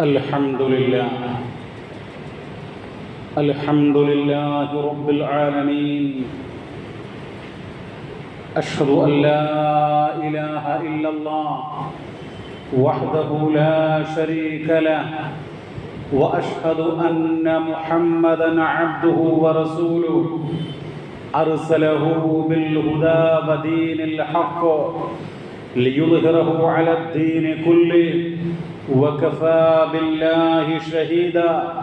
الحمد لله. الحمد لله رب العالمين. أشهد أن لا إله إلا الله وحده لا شريك له وأشهد أن محمدا عبده ورسوله. أرسله بالهدى ودين الحق. ليظهره على الدين كله وكفى بالله شهيدا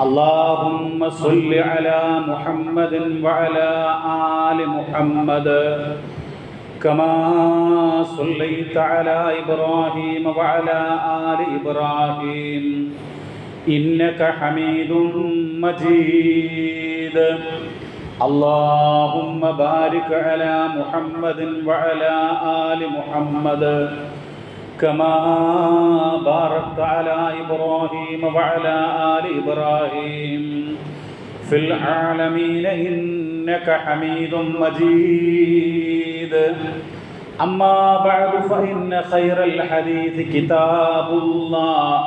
اللهم صل على محمد وعلى آل محمد كما صليت على إبراهيم وعلى آل إبراهيم إنك حميد مجيد اللهم بارك على محمد وعلى آل محمد كما باركت على إبراهيم وعلى آل إبراهيم في العالمين إنك حميد مجيد. أما بعد فإن خير الحديث كتاب الله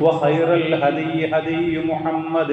وخير الهدي هدي محمد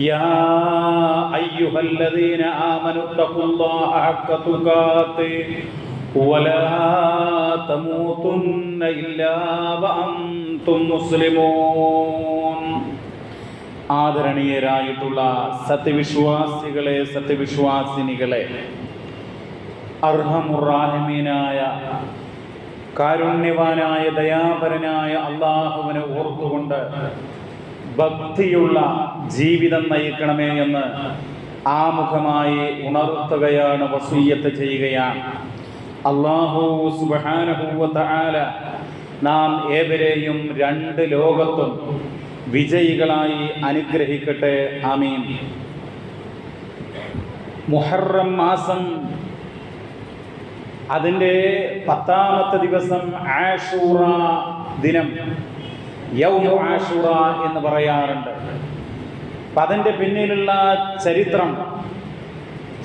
يا أيها الذين آمنوا اتقوا الله حق تقاته ولا تموتن إلا وأنتم مسلمون ആദരണീയരായിട്ടുള്ള സത്യവിശ്വാസികളെ സത്യവിശ്വാസിനികളെ അർഹമുറാഹിമീനായ കാരുണ്യവാനായ ദയാപരനായ അള്ളാഹുവിനെ ഓർത്തുകൊണ്ട് ഭക്തിയുള്ള ജീവിതം നയിക്കണമേ എന്ന് ആമുഖമായി ഉണർത്തുകയാണ് വസൂയത്ത് ചെയ്യുകയാണ്. അള്ളാഹു സുബാനഹൂവല നാം ഏവരെയും രണ്ട് ലോകത്തും വിജയികളായി അനുഗ്രഹിക്കട്ടെ. ആമീൻ. മുഹറം മാസം അതിന്റെ പത്താമത്തെ ദിവസം ആഷൂറ ദിനം. യൗമു എന്ന് പറയാറുണ്ട്. അപ്പം അതിന്റെ പിന്നിലുള്ള ചരിത്രം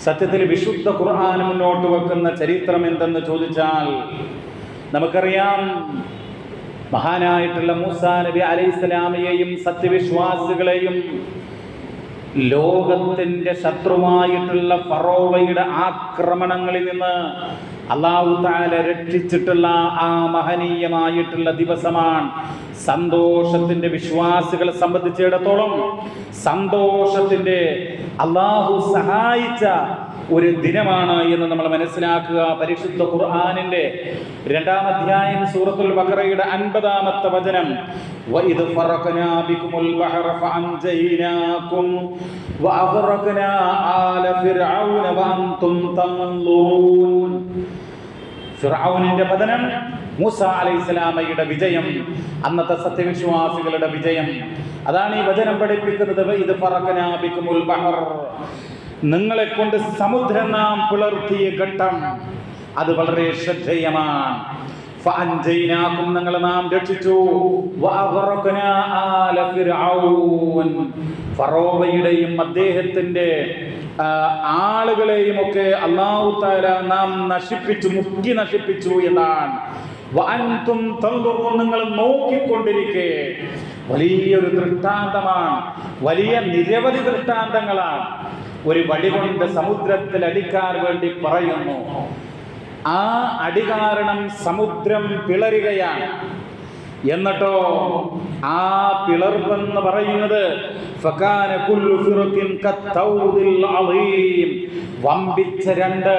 സത്യത്തിൽ വിശുദ്ധ ഖുർആൻ മുന്നോട്ട് വെക്കുന്ന ചരിത്രം എന്തെന്ന് ചോദിച്ചാൽ നമുക്കറിയാം മഹാനായിട്ടുള്ള മൂസാ നബി അലൈഹിസ്സലാമയെയും സത്യവിശ്വാസികളെയും ലോകത്തിന്റെ ശത്രുവായിട്ടുള്ള ഫറോവയുടെ ആക്രമണങ്ങളിൽ നിന്ന് അള്ളാഹു താല രക്ഷിച്ചിട്ടുള്ള ആ മഹനീയമായിട്ടുള്ള ദിവസമാണ്. സന്തോഷത്തിന്റെ വിശ്വാസികളെ സംബന്ധിച്ചിടത്തോളം സന്തോഷത്തിന്റെ അള്ളാഹു സഹായിച്ച ഒരു ദിനമാണ് എന്ന് നമ്മൾ മനസ്സിലാക്കുക പരിശുദ്ധ ഖുർആാനിന്റെ രണ്ടാം അധ്യായം സൂറത്തുൽ ബഖറയുടെ അൻപതാമത്തെ വചനം وَإِذْ فَرَقْنَا بِكُمُ الْبَحْرَ فَأَنْجَيْنَاكُمْ وَأَغْرَقْنَا آلَ فِرْعَوْنَ وَأَنْتُمْ تَنظُرُونَ ഫിർഔനിന്റെ പതനം മൂസ അലൈഹിസ്സലാമയുടെ വിജയം അന്നത്തെ സത്യവിശ്വാസികളുടെ വിജയം അതാണ് ഈ വചനം പഠിപ്പിക്കുന്നത് ഇത് പറക്കനാബിക്കുമുൽ ബഹർ നിങ്ങളെ കൊണ്ട് സമുദ്രം നാം പിളർത്തിയ ഘട്ടം അത് വളരെ ശ്രദ്ധേയമാണ്. ഫഅൻജൈനാകും നിങ്ങളെ നാം രക്ഷിച്ചു. വഅഗ്റഖനാ ആല ഫിർഔൻ ഫറോവയുടെയും അദ്ദേഹത്തിന്റെ ആളുകളെയും ഒക്കെ അള്ളാഹു താല നാം നശിപ്പിച്ചു മുക്കി നശിപ്പിച്ചു എന്നാണ്. വഅൻതും തൻദുറൂൻ നിങ്ങൾ നോക്കിക്കൊണ്ടിരിക്കെ. വലിയൊരു ദൃഷ്ടാന്തമാണ്. വലിയ നിരവധി ദൃഷ്ടാന്തങ്ങളാണ്. ഒരു വടി കൊണ്ട് സമുദ്രത്തിൽ അടിക്കാൻ വേണ്ടി പറയുന്നു. ആ അടി കാരണം സമുദ്രം പിളരുകയാണ്. എന്നിട്ടോ ആ പിളർപ്പെന്ന് പറയുന്നത്. വമ്പിച്ച രണ്ട്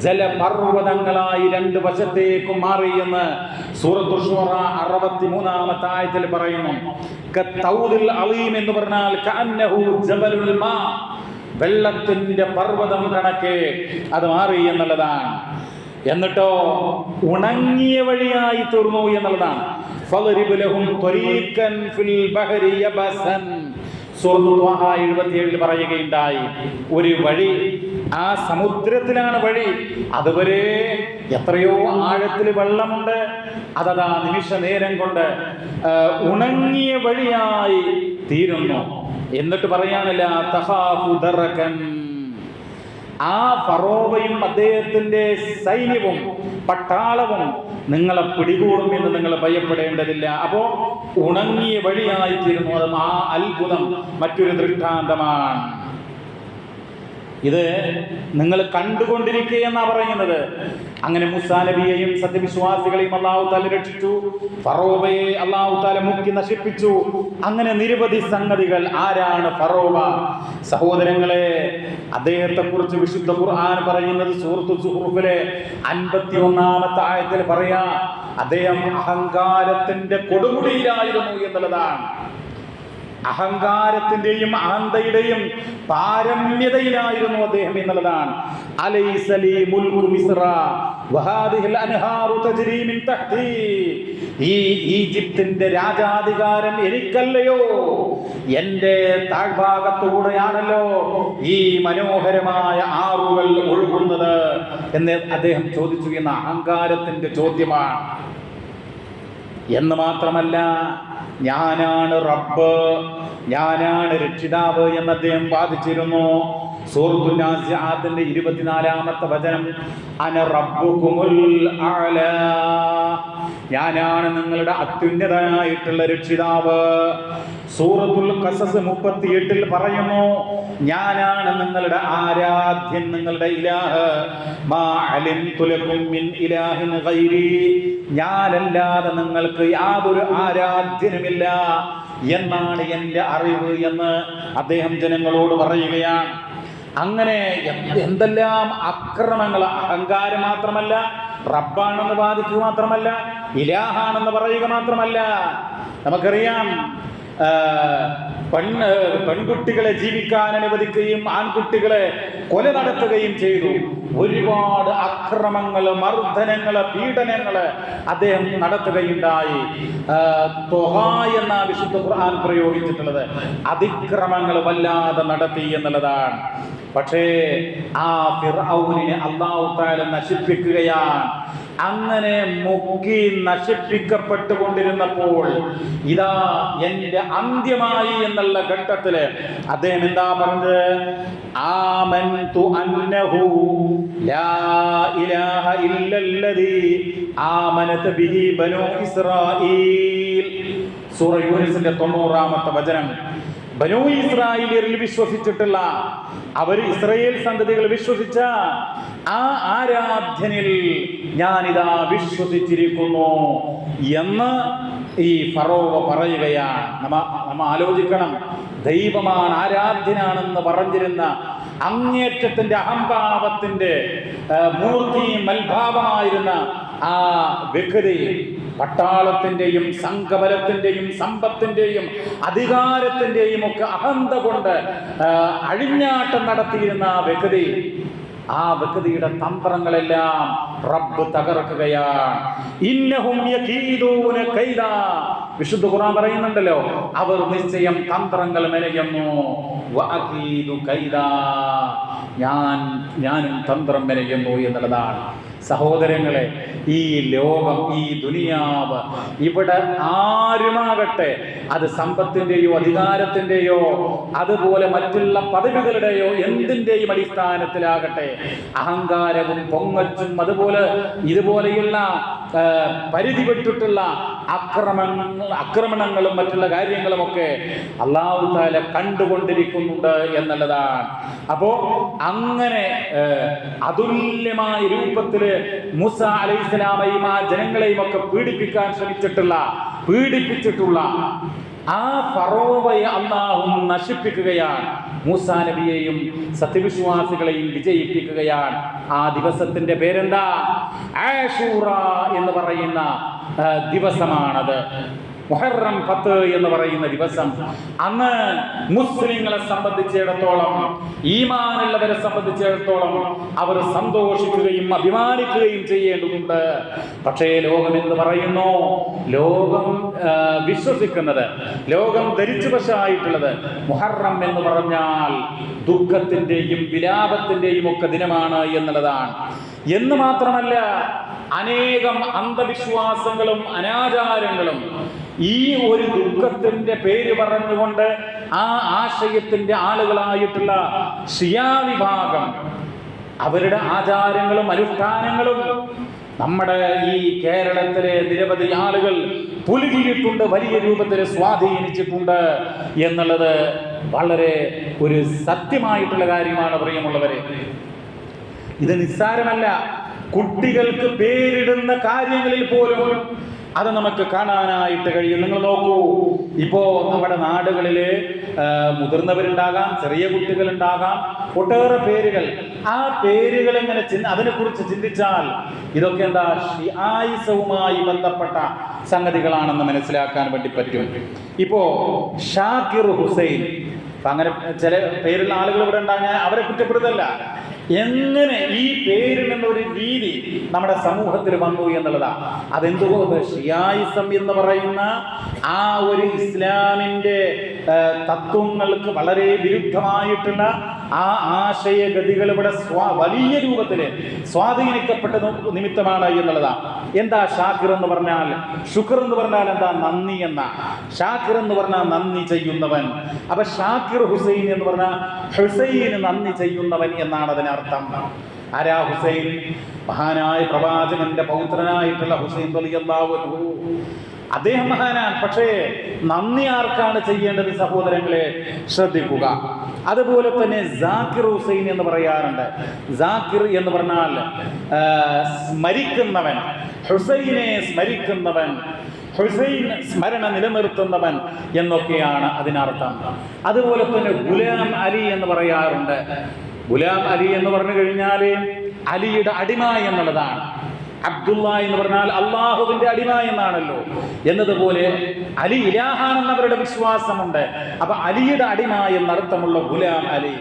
ജലപർവതങ്ങളായി രണ്ട് വശത്തേക്കും മാറിയെന്ന് സൂറത്തു അറുപത്തി മൂന്നാമത്തെ ആയത്തിൽ പറയുന്നു. എന്ന് പറഞ്ഞാൽ വെള്ളത്തിന്റെ പർവതം കണക്ക് അത് മാറി എന്നുള്ളതാണ്. എന്നിട്ടോ ഉണങ്ങിയ വഴിയായി തീർന്നു എന്നുള്ളതാണ്. എഴുപത്തിയേഴിൽ ലഹും ഫിൽ ബഹരി യബസൻ. സൂറത്ത് ത്വാഹ 77 ൽ പറയുകയുണ്ടായി ഒരു വഴി ആ സമുദ്രത്തിലാണ് വഴി. അതുവരെ എത്രയോ ആഴത്തിൽ വെള്ളമുണ്ട്. അതതാ നിമിഷ നേരം കൊണ്ട് ഉണങ്ങിയ വഴിയായി തീരുന്നു. എന്നിട്ട് പറയാനല്ല ആ ഫറോവയും അദ്ദേഹത്തിന്റെ സൈന്യവും പട്ടാളവും നിങ്ങളെ പിടികൂടും എന്ന് നിങ്ങൾ ഭയപ്പെടേണ്ടതില്ല. അപ്പോ ഉണങ്ങിയ വഴിയായിത്തീരുന്നു. അത് ആ അത്ഭുതം മറ്റൊരു ദൃഷ്ടാന്തമാണ്. ഇത് നിങ്ങൾ കണ്ടുകൊണ്ടിരിക്കുക എന്നാ പറയുന്നത്. അങ്ങനെ മുസാ നബിയെയും സത്യവിശ്വാസികളെയും അള്ളാഹു താല രക്ഷിച്ചു. ഫറോബയെ അള്ളാഹു താല മുക്കി നശിപ്പിച്ചു. അങ്ങനെ നിരവധി സംഗതികൾ ആരാണ് ഫറോബ സഹോദരങ്ങളെ അദ്ദേഹത്തെ കുറിച്ച് വിശുദ്ധ ഖുർആൻ പറയുന്നത് സുഹൃത്തു സുഹൃഫിലെ അൻപത്തി ഒന്നാമത്തെ ആയത്തിൽ പറയാ അദ്ദേഹം അഹങ്കാരത്തിന്റെ കൊടുമുടിയിലായിരുന്നു എന്നുള്ളതാണ്. അഹങ്കാരത്തിന്റെയും അഹന്തയുടെയും പാരമ്യതയിലായിരുന്നു അദ്ദേഹം എന്നുള്ളതാണ്. ഈ ഈജിപ്തിന്റെ രാജാധികാരം എനിക്കല്ലയോ? എന്റെ താഴ്ഭാഗത്തുകൂടെയാണല്ലോ ഈ മനോഹരമായ ആറുകൾ ഒഴുകുന്നത് എന്ന് അദ്ദേഹം ചോദിച്ചു എന്ന അഹങ്കാരത്തിന്റെ ചോദ്യമാണ്. എന്ന് മാത്രമല്ല ഞാനാണ് റബ്ബ്. ഞാനാണ് രക്ഷിതാവ് എന്ന് അദ്ദേഹം വാദിച്ചിരുന്നു. സൂറത്തുനാസിന്റെ ഇരുപത്തിനാലാമത്തെ വചനം അന റബ്ബുകുമുൽ ഞാനാണ് നിങ്ങളുടെ അത്യുന്നതനായിട്ടുള്ള രക്ഷിതാവ്. സൂറത്തുൽ ഖസസ് മുപ്പത്തിയെട്ടിൽ പറയുന്നു ഞാനാണ് നിങ്ങളുടെ ആരാധ്യൻ നിങ്ങളുടെ ഇലാഹ്. മാ മിൻ ഇലാഹിൻ ഞാനല്ലാതെ നിങ്ങൾക്ക് യാതൊരു ആരാധ്യനുമില്ല. എന്നാണ് എന്റെ അറിവ് എന്ന് അദ്ദേഹം ജനങ്ങളോട് പറയുകയാണ്. അങ്ങനെ എന്തെല്ലാം അക്രമങ്ങൾ അഹങ്കാരം മാത്രമല്ല റബ്ബാണെന്ന് വാദിക്കുക മാത്രമല്ല ഇലാഹാണെന്ന് പറയുക മാത്രമല്ല. നമുക്കറിയാം പെണ്ണ് പെൺകുട്ടികളെ ജീവിക്കാൻ അനുവദിക്കുകയും ആൺകുട്ടികളെ കൊല നടത്തുകയും ചെയ്തു. ഒരുപാട് അക്രമങ്ങൾ മർദ്ദനങ്ങൾ പീഡനങ്ങൾ അദ്ദേഹം നടത്തുകയുണ്ടായി. എന്ന വിശുദ്ധ ഖുർആൻ പ്രയോഗിച്ചിട്ടുള്ളത് അതിക്രമങ്ങൾ വല്ലാതെ നടത്തി എന്നുള്ളതാണ്. പക്ഷേ ആ ഫിർഔനിനെ അള്ളാഹു താല നശിപ്പിക്കുകയാണ്. അങ്ങനെ മുക്കി നശിപ്പിക്കപ്പെട്ടുകൊണ്ടിരുന്നപ്പോൾ ഇതാ എന്റെ അന്ത്യമായി എന്നുള്ള ഘട്ടത്തിൽ അദ്ദേഹം എന്താ പറഞ്ഞത്? ആമൻതു അന്നഹു ലാ ഇലാഹ ഇല്ലല്ലദീ ബിഹി തൊണ്ണൂറാമത്തെ വചനം. ബനൂ ഇസ്രായേലിയരിൽ വിശ്വസിച്ചിട്ടുള്ള അവർ ഇസ്രായേൽ സന്തതികൾ വിശ്വസിച്ച ആ ആരാധ്യനിൽ ഞാനിതാ വിശ്വസിച്ചിരിക്കുന്നു എന്ന് ഈ ഫറോവ പറയുകയാണ് നമ്മ നമ്മ ആലോചിക്കണം. ദൈവമാണ് ആരാധ്യനാണെന്ന് പറഞ്ഞിരുന്ന അങ്ങേറ്റത്തിന്റെ അഹംഭാവത്തിന്റെ മൂർത്തി മൽഭാവമായിരുന്ന ആ വ്യക്തി പട്ടാളത്തിന്റെയും സംഘബലത്തിന്റെയും സമ്പത്തിന്റെയും അധികാരത്തിന്റെയും ഒക്കെ അഹന്ത കൊണ്ട് അഴിഞ്ഞാട്ടം നടത്തിയിരുന്ന ആ വ്യക്തി ആ വ്യക്തിയുടെ തന്ത്രങ്ങളെല്ലാം റബ്ബ് തകർക്കുകയാണ്. ഇന്നഹും വിശുദ്ധ ഖുർആൻ പറയുന്നുണ്ടല്ലോ അവർ നിശ്ചയം തന്ത്രങ്ങൾ മെനയുന്നു. ഞാൻ ഞാനും തന്ത്രം മെനയുന്നു എന്നുള്ളതാണ്. സഹോദരങ്ങളെ ഈ ലോകം ഈ ദുനിയാവ് ഇവിടെ ആരുമാകട്ടെ അത് സമ്പത്തിന്റെയോ അധികാരത്തിന്റെയോ അതുപോലെ മറ്റുള്ള പദവികളുടെയോ എന്തിന്റെയും അടിസ്ഥാനത്തിലാകട്ടെ. അഹങ്കാരവും പൊങ്ങച്ചും അതുപോലെ ഇതുപോലെയുള്ള പരിധി വിട്ടിട്ടുള്ള ആക്രമണങ്ങൾ ആക്രമണങ്ങളും മറ്റുള്ള കാര്യങ്ങളുമൊക്കെ അള്ളാഹു താല കണ്ടുകൊണ്ടിരിക്കുന്നുണ്ട് എന്നുള്ളതാണ്. അപ്പോ അങ്ങനെ അതുല്യമായ രൂപത്തിൽ മുസ അലൈഹിസ്സലാമയും ആ ജനങ്ങളെയും ഒക്കെ പീഡിപ്പിക്കാൻ ശ്രമിച്ചിട്ടുള്ള പീഡിപ്പിച്ചിട്ടുള്ള ആ ഫറോവയെ അള്ളാഹു നശിപ്പിക്കുകയാണ്. മൂസാ നബിയെയും സത്യവിശ്വാസികളെയും വിജയിപ്പിക്കുകയാണ്. ആ ദിവസത്തിന്റെ പേരെന്താ? ആഷൂറ എന്ന് പറയുന്ന ദിവസമാണത്. മുഹറം പത്ത് എന്ന് പറയുന്ന ദിവസം അന്ന് മുസ്ലിങ്ങളെ സംബന്ധിച്ചിടത്തോളം ഈമാനുള്ളവരെ സംബന്ധിച്ചിടത്തോളം അവർ സന്തോഷിക്കുകയും അഭിമാനിക്കുകയും ചെയ്യേണ്ടതുണ്ട്. പക്ഷേ ലോകം എന്ന് പറയുന്നു? ലോകം വിശ്വസിക്കുന്നത് ലോകം ധരിച്ചു വശമായിട്ടുള്ളത് മുഹറം എന്ന് പറഞ്ഞാൽ ദുഃഖത്തിന്റെയും വിലാപത്തിന്റെയും ഒക്കെ ദിനമാണ് എന്നുള്ളതാണ്. എന്ന് മാത്രമല്ല അനേകം അന്ധവിശ്വാസങ്ങളും അനാചാരങ്ങളും ഈ ഒരു ദുഃഖത്തിന്റെ പേര് പറഞ്ഞുകൊണ്ട് ആ ആശയത്തിന്റെ ആളുകളായിട്ടുള്ള സിയാ വിഭാഗം അവരുടെ ആചാരങ്ങളും അനുഷ്ഠാനങ്ങളും നമ്മുടെ ഈ കേരളത്തിലെ നിരവധി ആളുകൾ പുലുകിയിട്ടുണ്ട് വലിയ രൂപത്തിൽ സ്വാധീനിച്ചിട്ടുണ്ട് എന്നുള്ളത് വളരെ ഒരു സത്യമായിട്ടുള്ള കാര്യമാണ് പ്രിയമുള്ളവരെ. ഇത് നിസ്സാരമല്ല. കുട്ടികൾക്ക് പേരിടുന്ന കാര്യങ്ങളിൽ പോലും അത് നമുക്ക് കാണാനായിട്ട് കഴിയും. നിങ്ങൾ നോക്കൂ ഇപ്പോ നമ്മുടെ നാടുകളിൽ മുതിർന്നവരുണ്ടാകാം ചെറിയ കുട്ടികളുണ്ടാകാം ഒട്ടേറെ പേരുകൾ. ആ പേരുകൾ എങ്ങനെ ചിന്ത അതിനെക്കുറിച്ച് ചിന്തിച്ചാൽ ഇതൊക്കെ എന്താ ആയുസവുമായി ബന്ധപ്പെട്ട സംഗതികളാണെന്ന് മനസ്സിലാക്കാൻ വേണ്ടി പറ്റും. ഇപ്പോ ഷാക്കിർ ഹുസൈൻ അങ്ങനെ ചില പേരുള്ള ആളുകൾ ഇവിടെ ഉണ്ടാകാൻ അവരെ കുറ്റപ്പെടുത്തല്ല. എങ്ങനെ ഈ പേരിൽ ഒരു രീതി നമ്മുടെ സമൂഹത്തിൽ വന്നു എന്നുള്ളതാണ് അതെന്തുകൊണ്ട് ഷിയായിസം എന്ന് പറയുന്ന ആ ഒരു ഇസ്ലാമിന്റെ തത്വങ്ങൾക്ക് വളരെ വിരുദ്ധമായിട്ടുള്ള ആ ആശയഗതികൾ ഇവിടെ സ്വാ വലിയ രൂപത്തിൽ സ്വാധീനിക്കപ്പെട്ട നിമിത്തമാണ് എന്നുള്ളതാ. എന്താ ഷാക്കിർ എന്ന് പറഞ്ഞാൽ? ശുക്ർ എന്ന് പറഞ്ഞാൽ എന്താ? നന്ദി എന്ന. ഷാക്കിർ എന്ന് പറഞ്ഞാൽ നന്ദി ചെയ്യുന്നവൻ. അപ്പൊ ഷാക്കിർ ഹുസൈൻ എന്ന് പറഞ്ഞാൽ ഹുസൈന് നന്ദി ചെയ്യുന്നവൻ എന്നാണ് അതിനർത്ഥം ആരാ ഹുസൈൻ? മഹാനായ പ്രവാചകന്റെ പൗത്രനായിട്ടുള്ള ഹുസൈൻ വലിയ അദ്ദേഹം മഹാനാണ് പക്ഷേ നന്ദി ആർക്കാണ് ചെയ്യേണ്ടത് സഹോദരങ്ങളെ? ശ്രദ്ധിക്കുക. അതുപോലെ തന്നെ ജാക്കിർ ഹുസൈൻ എന്ന് പറയാറുണ്ട്. ജാക്കിർ എന്ന് പറഞ്ഞാൽ സ്മരിക്കുന്നവൻ. ഹുസൈനെ സ്മരിക്കുന്നവൻ. ഹുസൈൻ സ്മരണ നിലനിർത്തുന്നവൻ എന്നൊക്കെയാണ് അതിനർത്ഥം. അതുപോലെ തന്നെ ഗുലാം അലി എന്ന് പറയാറുണ്ട്. ഗുലാം അലി എന്ന് പറഞ്ഞു കഴിഞ്ഞാൽ അലിയുടെ അടിമ എന്നുള്ളതാണ്. അബ്ദുള്ള എന്ന് പറഞ്ഞാൽ അള്ളാഹുവിന്റെ അടിമ എന്നാണല്ലോ. എന്നതുപോലെ അലി ഇലാഹാണെന്ന് അവരുടെ വിശ്വാസമുണ്ട്. അപ്പൊ അലിയുടെ അടിമ എന്നർത്ഥമുള്ള ഗുലാം അലി.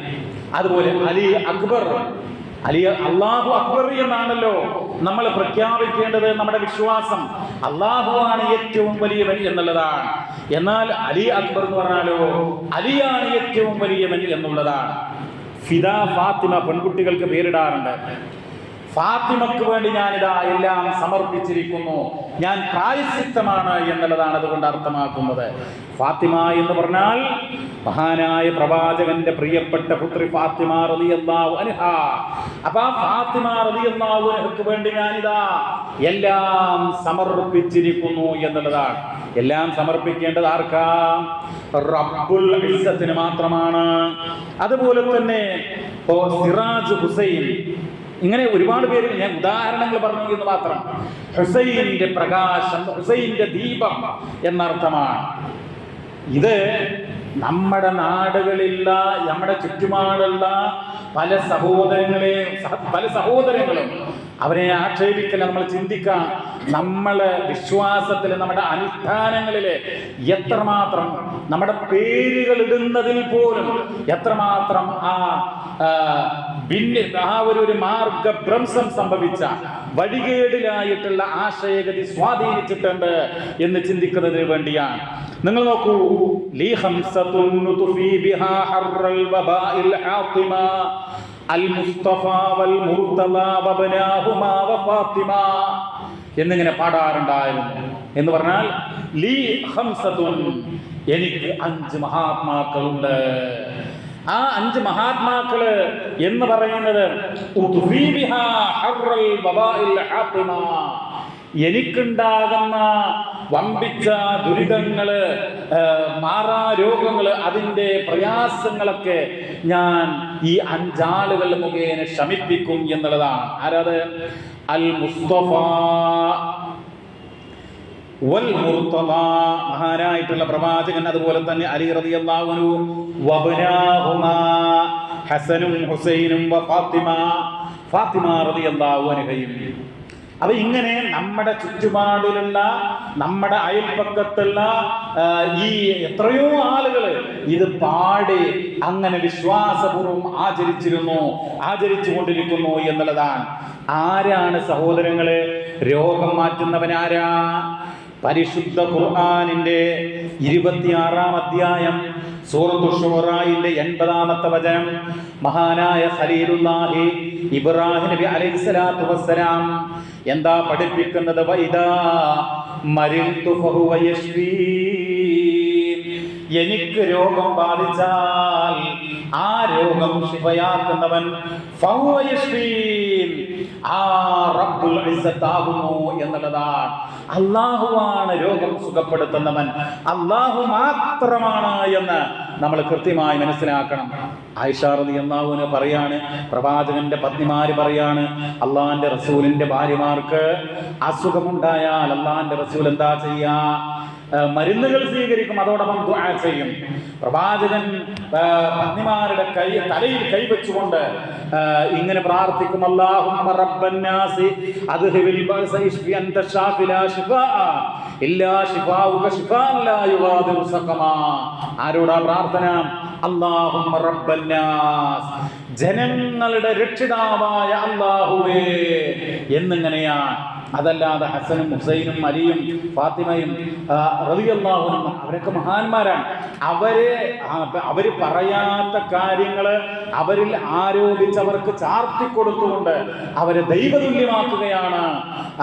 അതുപോലെ അലി അക്ബർ. അലി അള്ളാഹു അക്ബർ എന്നാണല്ലോ നമ്മൾ പ്രഖ്യാപിക്കേണ്ടത് നമ്മുടെ വിശ്വാസം. അള്ളാഹുവാണ് ഏറ്റവും വലിയവൻ എന്നുള്ളതാണ്. എന്നാൽ അലി അക്ബർ എന്ന് പറഞ്ഞാലോ അലിയാണ് ഏറ്റവും വലിയവൻ എന്നുള്ളതാണ്. ഫിദ ഫാത്തിമ പെൺകുട്ടികൾക്ക് പേരിടാറുണ്ട്. ഫാത്തിമക്ക് വേണ്ടി ഞാനിതാ എല്ലാം സമർപ്പിച്ചിരിക്കുന്നു. ഞാൻ പ്രായശ്ചിത്തമാണ് എന്നുള്ളതാണ് അതുകൊണ്ട് അർത്ഥമാക്കുന്നത്. ഫാത്തിമ എന്ന് പറഞ്ഞാൽ മഹാനായ പ്രവാചകന്റെ പ്രിയപ്പെട്ട പുത്രി ഫാത്തിമ റളിയല്ലാഹു അൻഹ. അപ്പൊ ആ ഫാത്തിമ റളിയല്ലാഹു അൻഹക്ക് വേണ്ടി ഞാനിതാ എല്ലാം സമർപ്പിച്ചിരിക്കുന്നു എന്നുള്ളതാണ്. എല്ലാം സമർപ്പിക്കേണ്ടത് ആർക്കാ? റബ്ബുൽ മാത്രമാണ്. അതുപോലെ തന്നെ സിറാജ് ഹുസൈൻ ഇങ്ങനെ ഒരുപാട് പേര് ഞാൻ ഉദാഹരണങ്ങൾ പറഞ്ഞു എന്ന് മാത്രം. ഹുസൈന്റെ പ്രകാശം ഹുസൈന്റെ ദീപം എന്നർത്ഥമാണ്. ഇത് നമ്മുടെ നാടുകളില്ല നമ്മുടെ ചുറ്റുപാടുള്ള പല സഹോദരങ്ങളെയും പല സഹോദരങ്ങളും അവരെ ആക്ഷേപിക്കല നമ്മൾ ചിന്തിക്കാം. നമ്മൾ വിശ്വാസത്തിൽ നമ്മുടെ അനുഷ്ഠാനങ്ങളിൽ എത്രമാത്രം നമ്മുടെ പേരുകൾ ഇടുന്നതിൽ പോലും എത്രമാത്രം ആ ഭിന്ന ആ ഒരു ഒരു മാർഗഭ്രംശം സംഭവിച്ച വഴികേടിലായിട്ടുള്ള ആശയഗതി സ്വാധീനിച്ചിട്ടുണ്ട് എന്ന് ചിന്തിക്കുന്നതിന് വേണ്ടിയാണ്. നിങ്ങൾ നോക്കൂ. ബിഹാ ഹർറൽ എന്നിങ്ങനെ പാടാറുണ്ടായിരുന്നു. എന്ന് പറഞ്ഞാൽ ലീ എനിക്ക് അഞ്ച് മഹാത്മാക്കളുണ്ട്. ആ അഞ്ച് മഹാത്മാക്കൾ എന്ന് പറയുന്നത് എനിക്കുണ്ടാകുന്ന വമ്പിച്ച ദുരിതങ്ങൾ മാറാ രോഗങ്ങൾ അതിന്റെ പ്രയാസങ്ങളൊക്കെ ഞാൻ ഈ അഞ്ചാളുകൾ മുഖേന ശമിപ്പിക്കും എന്നുള്ളതാണ്. ആരാത്? അൽ മുസ്തഫ വൽ മഹാനായിട്ടുള്ള പ്രവാചകൻ അതുപോലെ തന്നെ അലി റളിയല്ലാഹു ഹസനും ഹുസൈനും വഫാത്തിമ ഫാത്തിമ. അൻഹയും. അപ്പൊ ഇങ്ങനെ നമ്മുടെ ചുറ്റുപാടിലുള്ള നമ്മുടെ അയൽപ്പക്കത്തുള്ള ഈ എത്രയോ ആളുകൾ ഇത് പാടി അങ്ങനെ വിശ്വാസപൂർവം ആചരിച്ചിരുന്നു ആചരിച്ചു കൊണ്ടിരിക്കുന്നു എന്നുള്ളതാണ്. ആരാണ് സഹോദരങ്ങളെ? രോഗം മാറ്റുന്നവനാരാ പരിശുദ്ധ ഖുർആാനിന്റെ ഇരുപത്തിയാറാം അധ്യായം സൂറത്തു ഷുറായിന്റെ എൺപതാമത്തെ വചനം മഹാനായ ഖലീലുല്ലാഹി ഇബ്രാഹിം നബി അലൈഹിസ്സലാത്തു വസ്സലാം എന്താ പഠിപ്പിക്കുന്നത്? വൈദാ മരിൽതു ഫഹുവ യശ്വീ എനിക്ക് രോഗം ബാധിച്ചാൽ ആ രോഗം ശിവയാക്കുന്നവൻ ആ റബ്ബുൽ എന്നുള്ളതാണ്. അള്ളാഹുവാണ് രോഗം സുഖപ്പെടുത്തുന്നവൻ. അള്ളാഹു മാത്രമാണ് എന്ന് നമ്മൾ കൃത്യമായി മനസ്സിലാക്കണം. ആയിഷാറതി അള്ളാഹുവിന് പറയാണ് പ്രവാചകന്റെ പത്നിമാര് പറയാണ് അള്ളാഹിന്റെ റസൂലിന്റെ ഭാര്യമാർക്ക് അസുഖമുണ്ടായാൽ അള്ളാഹിന്റെ റസൂൽ എന്താ ചെയ്യാ? മരുന്നുകൾ സ്വീകരിക്കും അതോടൊപ്പം ദുആ ചെയ്യും. പ്രവാചകൻ പത്നിമാരുടെ കൈ തലയിൽ കൈവച്ചുകൊണ്ട് ഇങ്ങനെ പ്രാർത്ഥിക്കും അല്ലാഹുമ്മ അദ്ഹിബിൽ ബഅസ ഇല്ലാ ലാ സഖമാ. ആരോടാ പ്രാർത്ഥന? അല്ലാഹുമ്മ റബ്ബന്നാസ് ജനങ്ങളുടെ രക്ഷിതാവായ അല്ലാഹുവേ എന്നിങ്ങനെയാണ് അതല്ലാതെ ഹസനും ഹുസൈനും അലിയും ഫാത്തിമയും റതിയല്ലാഹുനും അവരൊക്കെ മഹാന്മാരാണ്. അവരെ അവർ പറയാത്ത കാര്യങ്ങൾ അവരിൽ ആരോപിച്ചവർക്ക് ചാർത്തി കൊടുത്തുകൊണ്ട് അവരെ ദൈവതുല്യമാക്കുകയാണ്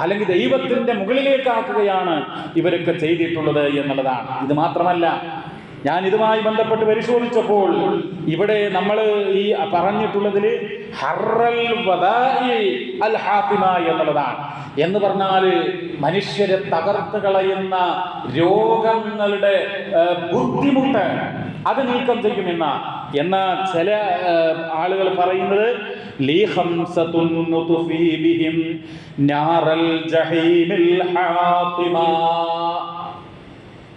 അല്ലെങ്കിൽ ദൈവത്തിന്റെ മുകളിലേക്കാക്കുകയാണ് ഇവരൊക്കെ ചെയ്തിട്ടുള്ളത് എന്നുള്ളതാണ്. ഇത് മാത്രമല്ല ഞാൻ ഇതുമായി ബന്ധപ്പെട്ട് പരിശോധിച്ചപ്പോൾ ഇവിടെ നമ്മൾ ഈ പറഞ്ഞിട്ടുള്ളതിൽ ഹറൽ അൽ എന്നുള്ളതാണ്. എന്ന് പറഞ്ഞാൽ മനുഷ്യരെ തകർത്ത് കളയുന്ന രോഗങ്ങളുടെ ബുദ്ധിമുട്ട് അത് നീക്കം ചെയ്യുമെന്ന. എന്ന ചില ആളുകൾ പറയുന്നത്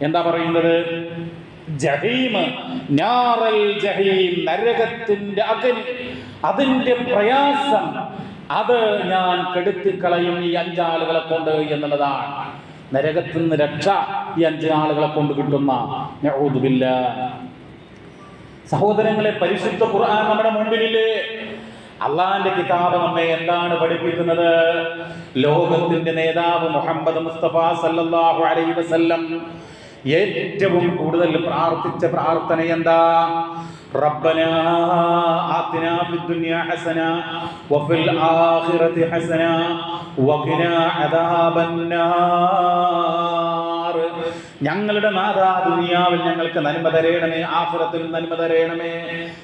എന്താ പറയുന്നത്? ജഹീം നരകത്തിന്റെ അഗ്നി അതിന്റെ പ്രയാസം അത് ഞാൻ കെടുത്തിക്കളയും ഈ അഞ്ചാളുകളെ കൊണ്ട് എന്നുള്ളതാണ്. നരകത്തിൽ നിന്ന് രക്ഷ ഈ അഞ്ച് ആളുകളെ കൊണ്ട് കിട്ടുന്ന നഊദു ബില്ലാഹ്. സഹോദരങ്ങളെ പരിശുദ്ധ ഖുർആൻ നമ്മുടെ മുമ്പിലില്ലേ അള്ളാന്റെ കിതാബ് നമ്മെ എന്താണ് പഠിപ്പിക്കുന്നത്? ലോകത്തിന്റെ നേതാവ് മുഹമ്മദ് മുസ്തഫ സല്ലല്ലാഹു അലൈഹി വസല്ലം ഏറ്റവും കൂടുതൽ പ്രാർത്ഥിച്ച പ്രാർത്ഥന എന്താ ربنا آتنا في الدنيا حسنة وفي الآخرة حسنة وقنا عذاب النار ഞങ്ങളുടെ നാഥാ ദുനിയാവിൽ ഞങ്ങൾക്ക് നന്മ തരയണമേ ആഖിറത്തിൽ നന്മ തരയണമേ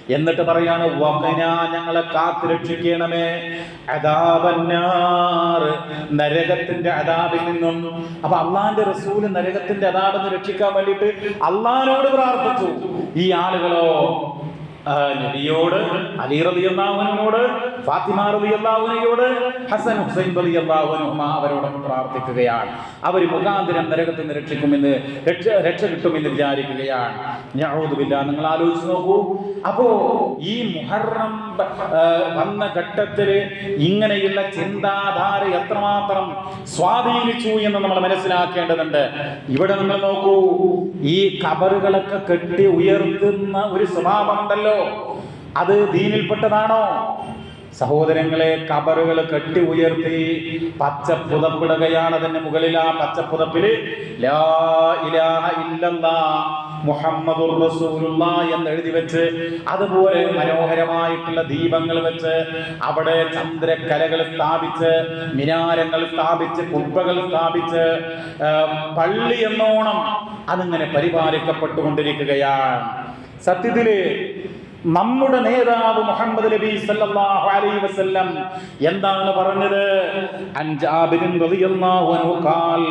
എന്നിട്ട് പറയാണ് വമന ഞങ്ങളെ കാത്തു അതാപന്നാറ് നരകത്തിന്റെ അദാബിൽ നിന്നും. അപ്പൊ അള്ളാന്റെ റസൂൽ നരകത്തിന്റെ നിന്ന് രക്ഷിക്കാൻ വേണ്ടിയിട്ട് അള്ളാനോട് പ്രാർത്ഥിച്ചു. ഈ ആളുകളോ നബിയോട് അലി റളിയല്ലാഹുവിനോട് ഫാത്തിമ റളിയല്ലാഹുവിനോട് ഹസൻ ഹുസൈൻ റളിയല്ലാഹുവിനുഹുമ അവരോടൊപ്പം പ്രാർത്ഥിക്കുകയാണ്. അവർ മുഖാന്തരം നരകത്തിൽ നിന്ന് രക്ഷിക്കുമെന്ന് രക്ഷ രക്ഷ കിട്ടുമെന്ന് വിചാരിക്കുകയാണ്. ഞാൻ നിങ്ങൾ ആലോചിച്ച് നോക്കൂ. അപ്പോ ഈ മുഹറം വന്ന ഘട്ടത്തിൽ ഇങ്ങനെയുള്ള ചിന്താധാര എത്രമാത്രം സ്വാധീനിച്ചു എന്ന് നമ്മൾ മനസ്സിലാക്കേണ്ടതുണ്ട്. ഇവിടെ നമ്മൾ നോക്കൂ ഈ കബറുകളൊക്കെ കെട്ടി ഉയർത്തുന്ന ഒരു സ്വഭാവമുണ്ടല്ലോ. അത് ദീനിൽപ്പെട്ടതാണോ? സഹോദരങ്ങളെ കബറുകൾ കെട്ടി ഉയർത്തി പച്ച പുതപ്പിടുകയാണ് അതിന്റെ മുകളിൽ ആ പച്ച പുതപ്പിൽ. ലാ ഇലാഹ ഇല്ലല്ലാ. മുഹമ്മദുർ റസൂലുള്ള എന്ന് എഴുതി വെച്ച് അതുപോലെ മനോഹരമായിട്ടുള്ള ദീപങ്ങൾ വെച്ച് അവിടെ ചന്ദ്രക്കലകൾ സ്ഥാപിച്ച് മിനാരങ്ങൾ സ്ഥാപിച്ച് കുപ്പകൾ സ്ഥാപിച്ച് പള്ളി എന്നോണം അതിങ്ങനെ പരിപാലിക്കപ്പെട്ടുകൊണ്ടിരിക്കുകയാണ്. സത്യത്തിൽ നമ്മുടെ നേതാവ് മുഹമ്മദ് നബി സല്ലല്ലാഹു അലൈഹി വസല്ലം എന്താണ് പറഞ്ഞത്? അൻജാബിൻ റളിയല്ലാഹു അൻഹു ഖാൽ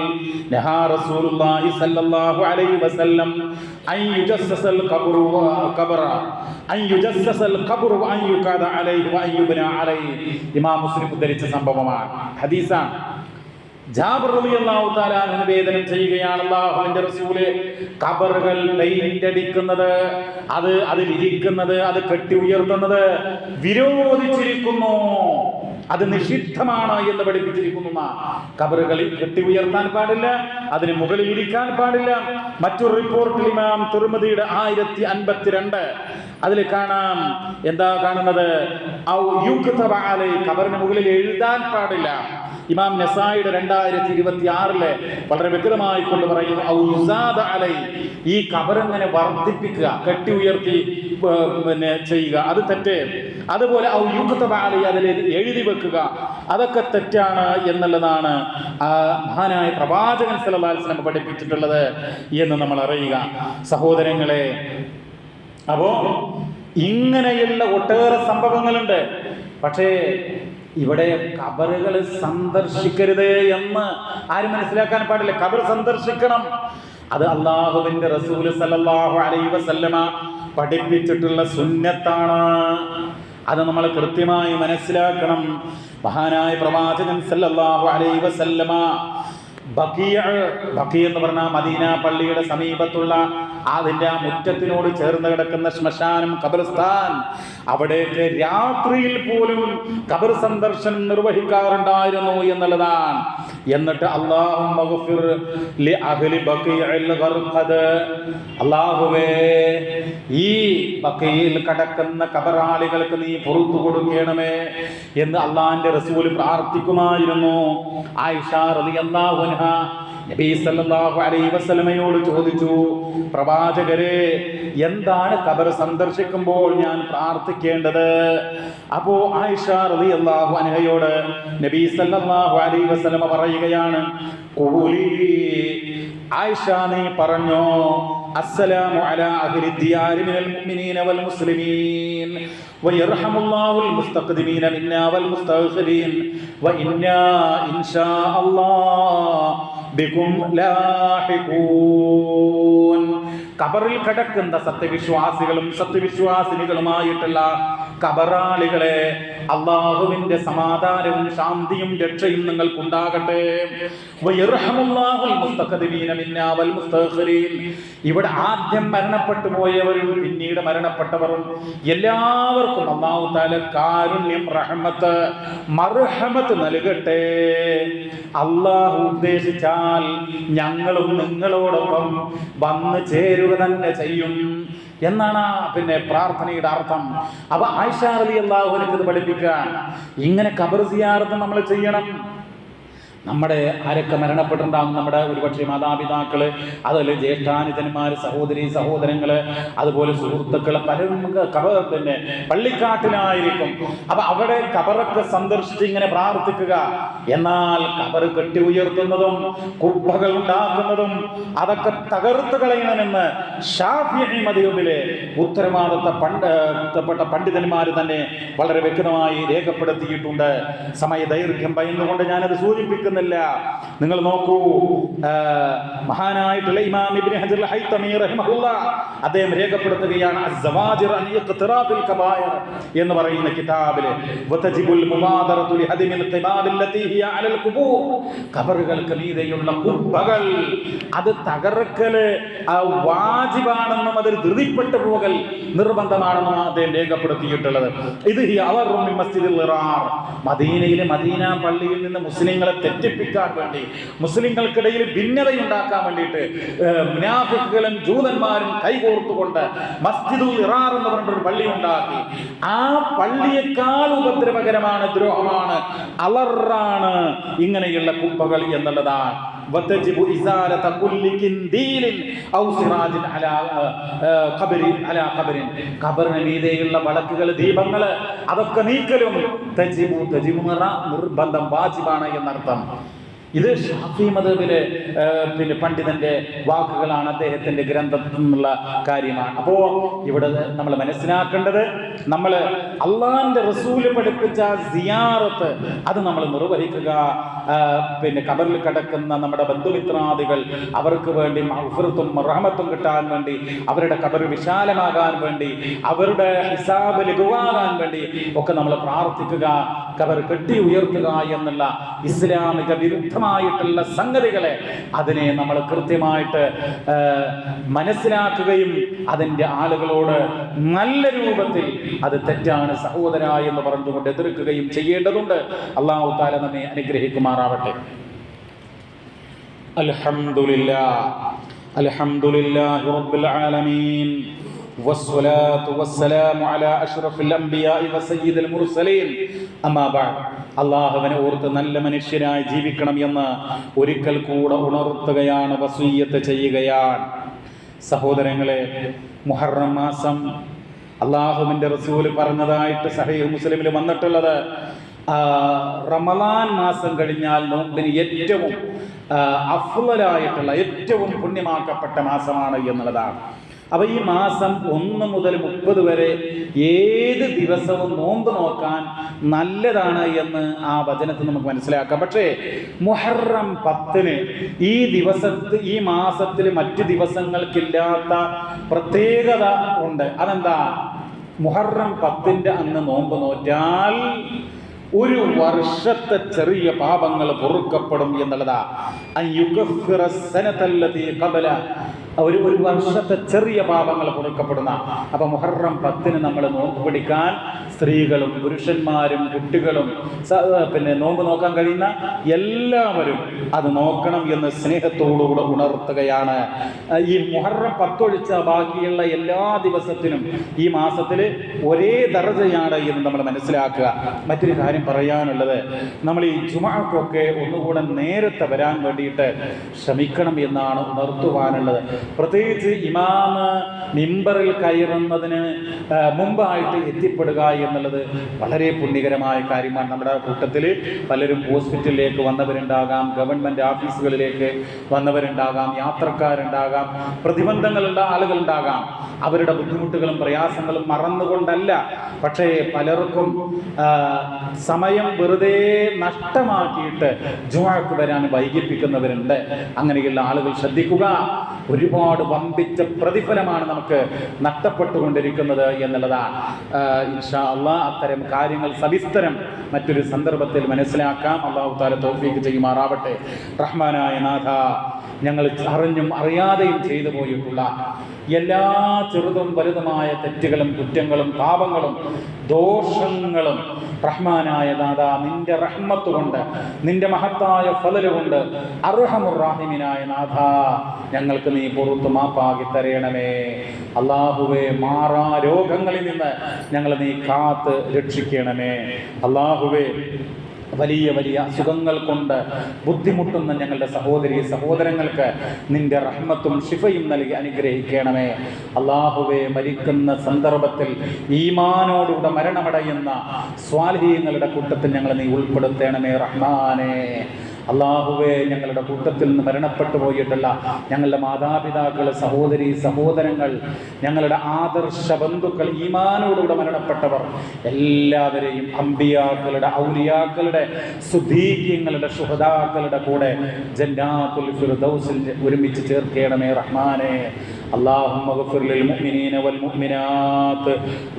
നഹാ റസൂലുള്ളാഹി സല്ലല്ലാഹു അലൈഹി വസല്ലം അൻ യുജസ്സസൽ ഖബ്റു ഖബറ അൻ യുജസ്സസൽ ഖബ്റു അൻ യുകാദ അലൈഹി വ അൻ യുബ്ന അലൈഹി. ഇമാം മുസ്ലിം ഉദ്ധരിച്ച സംഭവമാണ്. ഹദീസാണ് ജാബിർ റളിയല്ലാഹു തആല അൻഹു നിവേദനം ചെയ്യുകയാണ് അല്ലാഹുവിന്റെ റസൂൽ. ഖബറുകൾ പെയിന്റ് അടിക്കുന്നത് അത് അത് ഇരിക്കുന്നത് അത് കെട്ടി ഉയർത്തുന്നത് വിരോധിച്ചിരിക്കുന്നു. അത് നിഷിദ്ധമാണ് എന്ന് പഠിപ്പിച്ചിരിക്കുന്നു കബറുകളിൽ കെട്ടി ഉയർത്താൻ പാടില്ല അതിന് മുകളിൽ ഇരിക്കാൻ പാടില്ല. മറ്റൊരു റിപ്പോർട്ടിൽ ഇമാം തിരുമതിയുടെ ആയിരത്തി അൻപത്തിരണ്ട്. അതിൽ കാണാം. എന്താ കാണുന്നത്? കബറിന് മുകളിൽ എഴുതാൻ പാടില്ല. ഇമാം നസായിയുടെ രണ്ടായിരത്തി ഇരുപത്തി ആറിലെ വളരെ വ്യക്തമായി കൊണ്ട് യുസാദ അലൈ. ഈ കബറിങ്ങനെ വർദ്ധിപ്പിക്കുക കെട്ടി ഉയർത്തി പിന്നെ ചെയ്യുക അത് തെറ്റ്. അതുപോലെ അതിൽ എഴുതി വെക്കുക അതൊക്കെ തെറ്റാണ് എന്നുള്ളതാണ് മഹാനായ പ്രവാചകൻ സല്ലല്ലാഹു അലൈഹി വസല്ലം പഠിപ്പിച്ചിട്ടുള്ളത് എന്ന് നമ്മൾ അറിയുക. സഹോദരങ്ങളെ അപ്പോ ഇങ്ങനെയുള്ള ഒട്ടേറെ സംഭവങ്ങളുണ്ട്. പക്ഷേ ഇവിടെ കബറുകൾ സന്ദർശിക്കരുത് എന്ന് ആരും മനസ്സിലാക്കാൻ പാടില്ല. കബർ സന്ദർശിക്കണം. അത് അള്ളാഹുവിന്റെ റസൂൽ സല്ലല്ലാഹു അലൈഹി വസല്ലമ പഠിപ്പിച്ചിട്ടുള്ള സുന്നത്താണ്. അത് നമ്മൾ കൃത്യമായി മനസ്സിലാക്കണം. മഹാനായ പ്രവാചകൻ സല്ലല്ലാഹു അലൈഹി വസല്ലമ ബക്കിയ ബക്കി എന്ന് പറഞ്ഞാൽ മദീന പള്ളിയുടെ സമീപത്തുള്ള അതിന്റെ ആ മുറ്റത്തിനോട് ചേർന്ന് കിടക്കുന്ന ശ്മശാനം ഖബർസ്ഥാൻ. അവിടേക്ക് രാത്രിയിൽ പോലും ഖബർ സന്ദർശനം നിർവഹിക്കാറുണ്ടായിരുന്നു എന്നുള്ളതാണ്. എന്നിട്ട് അള്ളാഹുവേ ഈ ബക്കയിൽ കടക്കുന്ന കബറാളികൾക്ക് നീ പുറത്തു കൊടുക്കണമേ എന്ന് അള്ളാഹിന്റെ റസൂൽ പ്രാർത്ഥിക്കുമായിരുന്നു. ആയിഷ റളിയല്ലാഹു അൻഹ നബി സല്ലല്ലാഹു അലൈഹി വസല്ലമയോട് ചോദിച്ചു പ്രവാചകരെ എന്താണ് ഖബർ സന്ദർശിക്കുമ്പോൾ ഞാൻ പ്രാർത്ഥിക്കേണ്ടത്? അപ്പോ ആയിഷ റളിയല്ലാഹു അൻഹയോട് നബി സല്ലല്ലാഹു അലൈഹി വസല്ലമ പറയുകയാണ് ആയിഷ നീ പറഞ്ഞോ? السلام على أهل الديار من المؤمنين والمسلمين ويرحم الله المستقدمين منا والمستغفرين وإنا إن شاء الله بكم لاحقون കബറിൽ കിടക്കുന്ന സത്യവിശ്വാസികളും സത്യവിശ്വാസിനികളുമായിട്ടുള്ള കബറാളികളെ അള്ളാഹുവിന്റെ സമാധാനവും ശാന്തിയും രക്ഷയും നിങ്ങൾക്കുണ്ടാകട്ടെ. ഇവിടെ ആദ്യം മരണപ്പെട്ടു പോയവരും പിന്നീട് മരണപ്പെട്ടവരും എല്ലാവർക്കും അള്ളാഹു താല കാരുണ്യം റഹ്മത്ത് മർഹമത്ത് നൽകട്ടെ അള്ളാഹു ഉദ്ദേശിച്ചാൽ ഞങ്ങളും നിങ്ങളോടൊപ്പം വന്നു ചേരുക തന്നെ ചെയ്യും എന്നാണ് പിന്നെ പ്രാർത്ഥനയുടെ അർത്ഥം. അപ്പൊ ആയിഷ അലി അള്ളാഹുവിനക്ക് ഇത് പഠിപ്പിക്കാൻ ഇങ്ങനെ കബർ സിയാറത്ത് നമ്മൾ ചെയ്യണം. നമ്മുടെ ആരൊക്കെ മരണപ്പെട്ടിട്ടുണ്ടാകും നമ്മുടെ ഒരുപക്ഷെ മാതാപിതാക്കൾ അതുപോലെ ജ്യേഷ്ഠാനുജന്മാർ സഹോദരി സഹോദരങ്ങൾ അതുപോലെ സുഹൃത്തുക്കൾ പലരും കബർ തന്നെ പള്ളിക്കാട്ടിലായിരിക്കും. അപ്പൊ അവിടെ കബറൊക്കെ സന്ദർശിച്ച് ഇങ്ങനെ പ്രാർത്ഥിക്കുക. എന്നാൽ കബർ കെട്ടി ഉയർത്തുന്നതും കുബ്ബകൾ ഉണ്ടാക്കുന്നതും അതൊക്കെ തകർത്ത് കളയണമെന്ന് ഷാഫി മതിയുമ്പിലെ ഉത്തരവാദിത്ത പണ്ട് പണ്ഡിതന്മാർ തന്നെ വളരെ വ്യക്തമായി രേഖപ്പെടുത്തിയിട്ടുണ്ട്. സമയ ദൈർഘ്യം ഭയന്നുകൊണ്ട് ഞാനത് സൂചിപ്പിക്കുന്നില്ല നിങ്ങൾ നോക്കൂ മഹാനായിട്ടുള്ള ഇമാം ഇബ്നു ഹജർ അൽ ഹൈതമി റഹിമഹുല്ല അദ്ദേഹം രേഖപ്പെടുത്തുകയാണ് അസ്സവാജിർ അൻ ഇഖ്തിറാഫിൽ കബായർ എന്ന് പറയുന്ന കിതാബിൽ വതജിബുൽ മുബാദറതു ലിഹദിമിൽ ഖിബാബിൽ ലത്തി ഹിയ അലൽ ഖുബൂർ ഖബറുകൾക്ക് മീതെയുള്ള കുബ്ബകൾ അത് തകർക്കൽ വാജിബാണെന്നും അതിൽ ധൃതിപ്പെട്ടു പോകൽ നിർബന്ധമാണെന്നും അദ്ദേഹം രേഖപ്പെടുത്തിയിട്ടുള്ളത്. ഇത് മസ്ജിദിൽ മദീനയിലെ മദീന പള്ളിയിൽ നിന്ന് മുസ്ലിങ്ങളെ തെറ്റിപ്പിക്കാൻ വേണ്ടി മുസ്ലിങ്ങൾക്കിടയിൽ ഭിന്നതയുണ്ടാക്കാൻ വേണ്ടിയിട്ട് മുനാഫിക്കുകളും ജൂതന്മാരും കൈകോർത്തുകൊണ്ട് മസ്ജിദുൽ ഇറാർ എന്ന് പറഞ്ഞൊരു പള്ളി ഉണ്ടാക്കി. ആ പള്ളിയേക്കാൾ ഉപദ്രവകരമാണ് ദ്രോഹമാണ് അലറാണ് ഇങ്ങനെയുള്ള കുപ്പകൾ എന്നുള്ളതാണ്. وتجب إزالة كل كنديل أو سراج على آه، قبر على قبر ഖബറിന് മീതെയുള്ള വിളക്കുകൾ ദീപങ്ങൾ അതൊക്കെ നീക്കലും തജിബു തജിബു എന്ന് പറഞ്ഞാൽ നിർബന്ധം വാജിബാണ് എന്നർത്ഥം ഇത് ഷാഫി മതബിലെ പിന്നെ പണ്ഡിതന്റെ വാക്കുകളാണ് അദ്ദേഹത്തിന്റെ ഗ്രന്ഥത്തിൽ നിന്നുള്ള കാര്യമാണ്. അപ്പോ ഇവിടെ നമ്മൾ മനസ്സിലാക്കേണ്ടത് നമ്മൾ അള്ളാന്റെ റസൂൽ പഠിപ്പിച്ച സിയാറത്ത് അത് നമ്മൾ നിർവഹിക്കുക പിന്നെ കബറിൽ കിടക്കുന്ന നമ്മുടെ ബന്ധുമിത്രാദികൾ അവർക്ക് വേണ്ടി മഹഫിറത്തും റഹമത്തും കിട്ടാൻ വേണ്ടി അവരുടെ കബർ വിശാലമാകാൻ വേണ്ടി അവരുടെ ഹിസാബ് ലഘുവാകാൻ വേണ്ടി ഒക്കെ നമ്മൾ പ്രാർത്ഥിക്കുക കബർ കെട്ടി ഉയർത്തുക എന്നുള്ള ഇസ്ലാമിക വിരുദ്ധമായ വ്യത്യസ്തമായിട്ടുള്ള സംഗതികളെ അതിനെ നമ്മൾ കൃത്യമായിട്ട് ആ, മനസ്സിലാക്കുകയും അതിൻ്റെ ആളുകളോട് നല്ല രൂപത്തിൽ അത് തെറ്റാണ് സഹോദര എന്ന് പറഞ്ഞുകൊണ്ട് എതിർക്കുകയും ചെയ്യേണ്ടതുണ്ട് അള്ളാഹു താല നമ്മെ അനുഗ്രഹിക്കുമാറാവട്ടെ الحمد لله الحمد لله رب العالمين والصلاة والسلام على أشرف الأنبياء وسيد المرسلين أما بعد അള്ളാഹുവിനെ ഓർത്ത് നല്ല മനുഷ്യരായി ജീവിക്കണം എന്ന് ഒരിക്കൽ കൂടെ ഉണർത്തുകയാണ് വസൂയത്ത് ചെയ്യുകയാണ്. സഹോദരങ്ങളെ മുഹറം മാസം അള്ളാഹുവിന്റെ റസൂൽ പറഞ്ഞതായിട്ട് സഹീഹ് മുസ്ലിമിൽ വന്നിട്ടുള്ളത് റമലാൻ മാസം കഴിഞ്ഞാൽ നോമ്പിന് ഏറ്റവും ആ, അഫ്ളലായിട്ടുള്ള ഏറ്റവും പുണ്യമാക്കപ്പെട്ട മാസമാണ് എന്നുള്ളതാണ്. അപ്പൊ ഈ മാസം ഒന്ന് മുതൽ മുപ്പത് വരെ ഏത് ദിവസവും നോമ്പ് നോക്കാൻ നല്ലതാണ് എന്ന് ആ വചനത്തിൽ നമുക്ക് മനസ്സിലാക്കാം. പക്ഷേ മുഹറം പത്തിന് ഈ ദിവസത്ത് ഈ മാസത്തിൽ മറ്റ് ദിവസങ്ങൾക്കില്ലാത്ത പ്രത്യേകത ഉണ്ട്. അതെന്താ? മുഹറം പത്തിന്റെ അന്ന് നോമ്പ് നോറ്റാൽ ഒരു വർഷത്തെ ചെറിയ പാപങ്ങൾ പൊറുക്കപ്പെടും എന്നുള്ളതാ. ഒരു ഒരു വർഷത്തെ ചെറിയ പാപങ്ങൾ പൊറുക്കപ്പെടുന്ന. അപ്പം മുഹറം പത്തിന് നമ്മൾ നോമ്പ് പിടിക്കാൻ സ്ത്രീകളും പുരുഷന്മാരും കുട്ടികളും പിന്നെ നോമ്പ് നോക്കാൻ കഴിയുന്ന എല്ലാവരും അത് നോക്കണം എന്ന് സ്നേഹത്തോടുകൂടെ ഉണർത്തുകയാണ്. ഈ മുഹറം പത്തൊഴിച്ച ബാക്കിയുള്ള എല്ലാ ദിവസത്തിനും ഈ മാസത്തിൽ ഒരേ ദർജയാണ് എന്ന് നമ്മൾ മനസ്സിലാക്കുക. മറ്റൊരു കാര്യം പറയാനുള്ളത്. നമ്മൾ ഈ ജുമാക്കൊക്കെ ഒന്നുകൂടെ നേരത്തെ വരാൻ വേണ്ടിയിട്ട് ശ്രമിക്കണം എന്നാണ് ഉണർത്തുവാനുള്ളത്. പ്രത്യേകിച്ച് ഇമാമ് മിമ്പറിൽ കയറുന്നതിന് മുമ്പായിട്ട് എത്തിപ്പെടുക എന്നുള്ളത് വളരെ പുണ്യകരമായ കാര്യമാണ്. നമ്മുടെ കൂട്ടത്തിൽ പലരും ഹോസ്പിറ്റലിലേക്ക് വന്നവരുണ്ടാകാം ഗവൺമെന്റ് ഓഫീസുകളിലേക്ക് വന്നവരുണ്ടാകാം യാത്രക്കാരുണ്ടാകാം പ്രതിബന്ധങ്ങളുള്ള ആളുകളുണ്ടാകാം. അവരുടെ ബുദ്ധിമുട്ടുകളും പ്രയാസങ്ങളും മറന്നുകൊണ്ടല്ല. പക്ഷേ പലർക്കും സമയം വെറുതെ നഷ്ടമാക്കിയിട്ട് ജുമാക്ക് വരാൻ വൈകിപ്പിക്കുന്നവരുണ്ട്. അങ്ങനെയുള്ള ആളുകൾ ശ്രദ്ധിക്കുക. ഒരുപാട് വമ്പിച്ച പ്രതിഫലമാണ് നമുക്ക് നഷ്ടപ്പെട്ടുകൊണ്ടിരിക്കുന്നത് എന്നുള്ളതാണ്. ഇൻഷാ അത്തരം കാര്യങ്ങൾ സവിസ്തരം മറ്റൊരു സന്ദർഭത്തിൽ മനസ്സിലാക്കാം. അള്ളാഹു താല തോഫീക്ക് ചെയ്യുമാറാവട്ടെ. റഹ്മാനായ നാഥ ഞങ്ങൾ അറിഞ്ഞും അറിയാതെയും ചെയ്തു പോയിട്ടുള്ള എല്ലാ ചെറുതും വലുതുമായ തെറ്റുകളും കുറ്റങ്ങളും പാപങ്ങളും ദോഷങ്ങളും റഹ്മാനായ നാഥ നിന്റെ റഹ്മത്ത് കൊണ്ട് നിന്റെ മഹത്തായ ഫലലുകൊണ്ട് അർഹമുറാഹിമിനായ നാഥ ഞങ്ങൾക്ക് നീ പുറത്തു മാപ്പാക്കി തരയണമേ. അള്ളാഹുവെ മാറാ രോഗങ്ങളിൽ നിന്ന് ഞങ്ങൾ നീ കാത്ത് രക്ഷിക്കണമേ. അള്ളാഹുവെ വലിയ വലിയ അസുഖങ്ങൾ കൊണ്ട് ബുദ്ധിമുട്ടുന്ന ഞങ്ങളുടെ സഹോദരി സഹോദരങ്ങൾക്ക് നിന്റെ റഹ്മത്തും ഷിഫയും നൽകി അനുഗ്രഹിക്കണമേ. അള്ളാഹുവെ മരിക്കുന്ന സന്ദർഭത്തിൽ ഈമാനോടുകൂടെ മരണമടയുന്ന സ്വാലഹീങ്ങളുടെ കൂട്ടത്തിൽ ഞങ്ങൾ നീ ഉൾപ്പെടുത്തണമേ റഹ്മാനെ. അള്ളാഹുവെ ഞങ്ങളുടെ കൂട്ടത്തിൽ നിന്ന് മരണപ്പെട്ടു പോയിട്ടുള്ള ഞങ്ങളുടെ മാതാപിതാക്കൾ സഹോദരി സഹോദരങ്ങൾ ഞങ്ങളുടെ ആദർശ ബന്ധുക്കൾ ഈമാനോടുകൂടെ മരണപ്പെട്ടവർ എല്ലാവരെയും അമ്പിയാക്കളുടെ ഔലിയാക്കളുടെ സുധീക്യങ്ങളുടെ ശുഹദാക്കളുടെ കൂടെ ജന്നാത്തുൽ ഫിർദൗസിൽ ഒരുമിച്ച് ചേർക്കണമേ റഹ്മാനെ. اللهم اغفر للمؤمنين والمؤمنات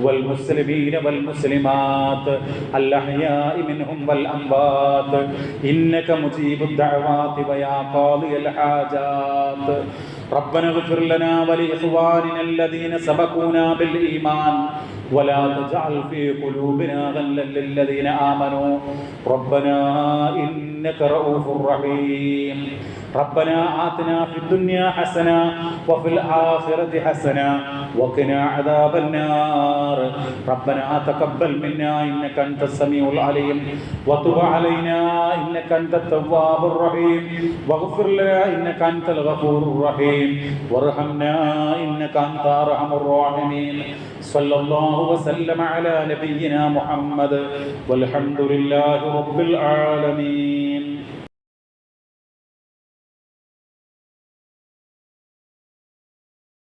والمسلمين والمسلمات الأحياء منهم والأموات إنك مجيب الدعوات ويا قاضي الحاجات ربنا اغفر لنا ولإخواننا الذين سبقونا بالإيمان ولا تجعل في قلوبنا غلا للذين آمنوا ربنا إنك رؤوف رحيم ربنا آتنا في الدنيا حسنة وفي الآخرة حسنة وقنا عذاب النار ربنا تقبل منا إنك أنت السميع العليم وتب علينا إنك أنت التواب الرحيم واغفر لنا إنك أنت الغفور الرحيم وارحمنا إنك أنت أرحم الراحمين صلى الله وسلم على نبينا محمد والحمد لله رب العالمين